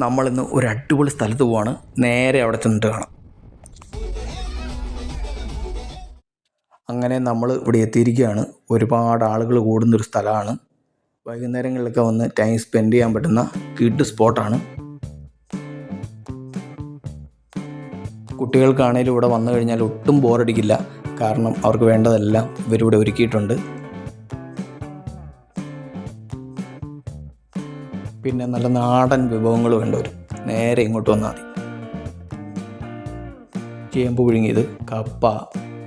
നമ്മളിന്ന് ഒരു അടിപൊളി സ്ഥലത്ത് പോവാണ്. നേരെ അവിടെ ചെന്നിട്ട് കാണാം. അങ്ങനെ നമ്മൾ ഇവിടെ എത്തിയിരിക്കുകയാണ്. ഒരുപാട് ആളുകൾ കൂടുന്നൊരു സ്ഥലമാണ്. വൈകുന്നേരങ്ങളിലൊക്കെ വന്ന് ടൈം സ്പെൻഡ് ചെയ്യാൻ പറ്റുന്ന കിഡ് സ്പോട്ടാണ് കുട്ടികൾക്കാണേലും ഇവിടെ വന്നു കഴിഞ്ഞാൽ ഒട്ടും ബോറടിക്കില്ല കാരണം അവർക്ക് വേണ്ടതെല്ലാം ഇവരിവിടെ ഒരുക്കിയിട്ടുണ്ട്. പിന്നെ നല്ല നാടൻ വിഭവങ്ങൾ വേണ്ടവരും നേരെ ഇങ്ങോട്ട് വന്നാൽ മതി. ചേമ്പ് പുഴുങ്ങിയത് കപ്പ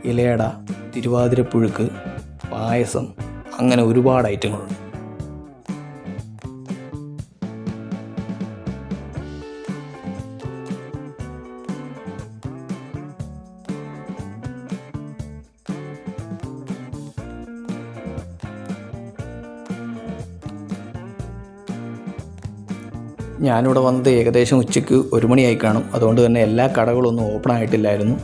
ഇലയട തിരുവാതിരപ്പുഴുക്ക് പായസം അങ്ങനെ ഒരുപാട് ഐറ്റങ്ങളുണ്ട്. ഞാനിവിടെ വന്നത് ഏകദേശം ഉച്ചയ്ക്ക് ഒരു മണിയായി കാണും. അതുകൊണ്ട് തന്നെ എല്ലാ കടകളൊന്നും ഓപ്പൺ ആയിട്ടില്ലായിരുന്നു.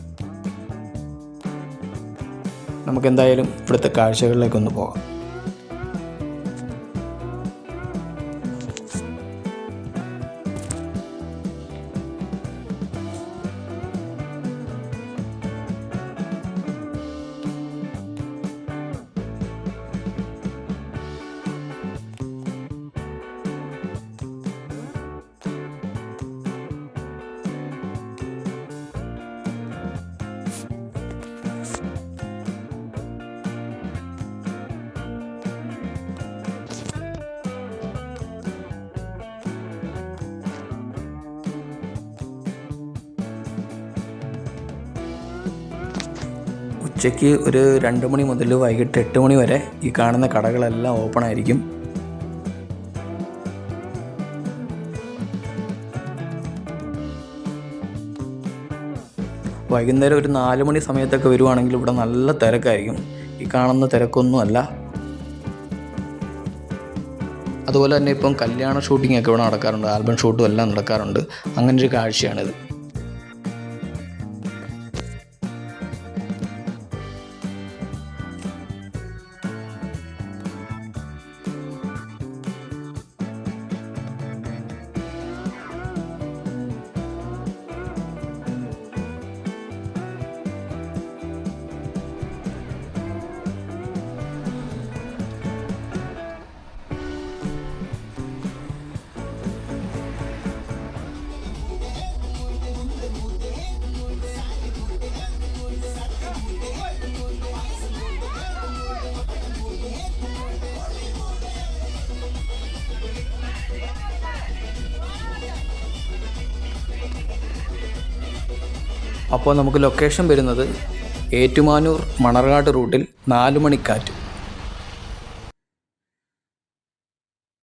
നമുക്കെന്തായാലും ഇവിടുത്തെ കാഴ്ചകളിലേക്കൊന്ന് പോകാം. ഉച്ചയ്ക്ക് ഒരു രണ്ട് മണി മുതൽ വൈകിട്ട് എട്ട് മണി വരെ ഈ കാണുന്ന കടകളെല്ലാം ഓപ്പൺ ആയിരിക്കും. വൈകുന്നേരം ഒരു നാല് മണി സമയത്തൊക്കെ വരുവാണെങ്കിൽ ഇവിടെ നല്ല തിരക്കായിരിക്കും. ഈ കാണുന്ന തിരക്കൊന്നുമല്ല. അതുപോലെ തന്നെ ഇപ്പം കല്യാണ ഷൂട്ടിംഗ് ഒക്കെ ഇവിടെ നടക്കാറുണ്ട്. ആൽബം ഷൂട്ടും എല്ലാം നടക്കാറുണ്ട്. അങ്ങനെ ഒരു കാഴ്ചയാണിത്. അപ്പോൾ നമുക്ക് ലൊക്കേഷൻ വരുന്നത് ഏറ്റുമാനൂർ മണർകാട് റൂട്ടിൽ നാലുമണിക്കാറ്റ്.